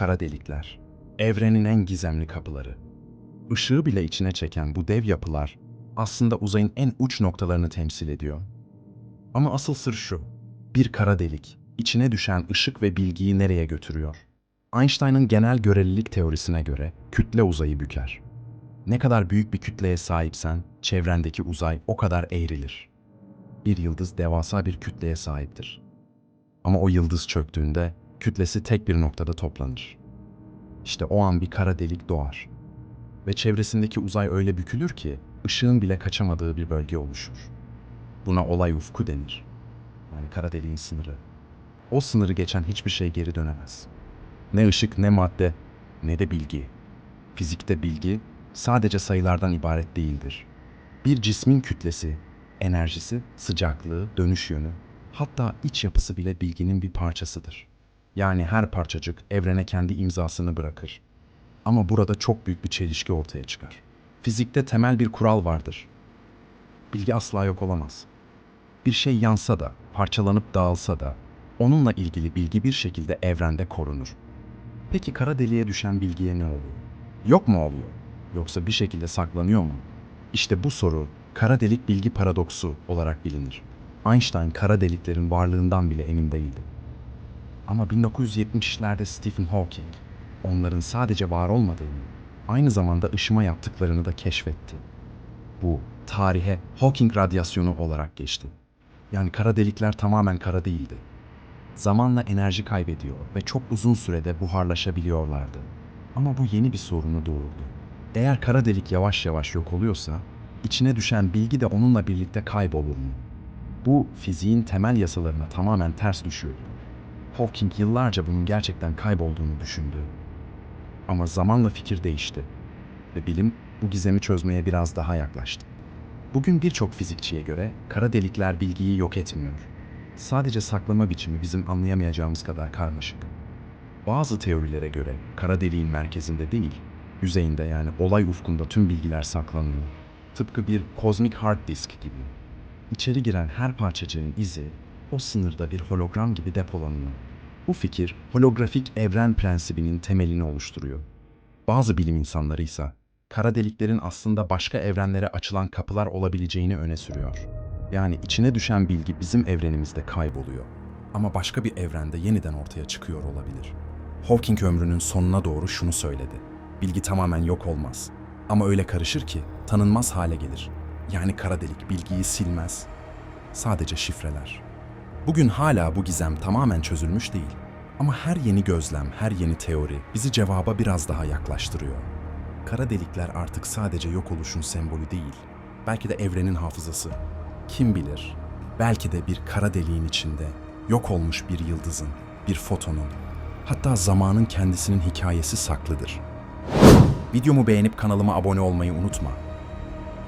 Kara delikler. Evrenin en gizemli kapıları. Işığı bile içine çeken bu dev yapılar aslında uzayın en uç noktalarını temsil ediyor. Ama asıl sır şu. Bir kara delik içine düşen ışık ve bilgiyi nereye götürüyor? Einstein'ın genel görelilik teorisine göre kütle uzayı büker. Ne kadar büyük bir kütleye sahipsen çevrendeki uzay o kadar eğrilir. Bir yıldız devasa bir kütleye sahiptir. Ama o yıldız çöktüğünde kütlesi tek bir noktada toplanır. İşte o an bir kara delik doğar. Ve çevresindeki uzay öyle bükülür ki ışığın bile kaçamadığı bir bölge oluşur. Buna olay ufku denir. Yani kara deliğin sınırı. O sınırı geçen hiçbir şey geri dönemez. Ne ışık ne madde ne de bilgi. Fizikte bilgi sadece sayılardan ibaret değildir. Bir cismin kütlesi, enerjisi, sıcaklığı, dönüş yönü, hatta iç yapısı bile bilginin bir parçasıdır. Yani her parçacık evrene kendi imzasını bırakır. Ama burada çok büyük bir çelişki ortaya çıkar. Fizikte temel bir kural vardır. Bilgi asla yok olamaz. Bir şey yansa da, parçalanıp dağılsa da, onunla ilgili bilgi bir şekilde evrende korunur. Peki kara deliğe düşen bilgiye ne oluyor? Yok mu oluyor? Yoksa bir şekilde saklanıyor mu? İşte bu soru kara delik bilgi paradoksu olarak bilinir. Einstein kara deliklerin varlığından bile emin değildi. Ama 1970'lerde Stephen Hawking onların sadece var olmadığını, aynı zamanda ışıma yaptıklarını da keşfetti. Bu tarihe Hawking radyasyonu olarak geçti. Yani kara delikler tamamen kara değildi. Zamanla enerji kaybediyor ve çok uzun sürede buharlaşabiliyorlardı. Ama bu yeni bir sorunu doğurdu. Eğer kara delik yavaş yavaş yok oluyorsa, içine düşen bilgi de onunla birlikte kaybolur mu? Bu fiziğin temel yasalarına tamamen ters düşüyordu. Hawking yıllarca bunun gerçekten kaybolduğunu düşündü. Ama zamanla fikir değişti ve bilim bu gizemi çözmeye biraz daha yaklaştı. Bugün birçok fizikçiye göre kara delikler bilgiyi yok etmiyor. Sadece saklama biçimi bizim anlayamayacağımız kadar karmaşık. Bazı teorilere göre kara deliğin merkezinde değil, yüzeyinde yani olay ufkunda tüm bilgiler saklanıyor. Tıpkı bir kozmik hard disk gibi. İçeri giren her parçacığın izi o sınırda bir hologram gibi depolanıyor. Bu fikir holografik evren prensibinin temelini oluşturuyor. Bazı bilim insanları ise kara deliklerin aslında başka evrenlere açılan kapılar olabileceğini öne sürüyor. Yani içine düşen bilgi bizim evrenimizde kayboluyor. Ama başka bir evrende yeniden ortaya çıkıyor olabilir. Hawking ömrünün sonuna doğru şunu söyledi. Bilgi tamamen yok olmaz. Ama öyle karışır ki tanınmaz hale gelir. Yani kara delik bilgiyi silmez. Sadece şifreler. Bugün hala bu gizem tamamen çözülmüş değil. Ama her yeni gözlem, her yeni teori bizi cevaba biraz daha yaklaştırıyor. Kara delikler artık sadece yok oluşun sembolü değil. Belki de evrenin hafızası. Kim bilir? Belki de bir kara deliğin içinde yok olmuş bir yıldızın, bir fotonun, hatta zamanın kendisinin hikayesi saklıdır. Videomu beğenip kanalıma abone olmayı unutma.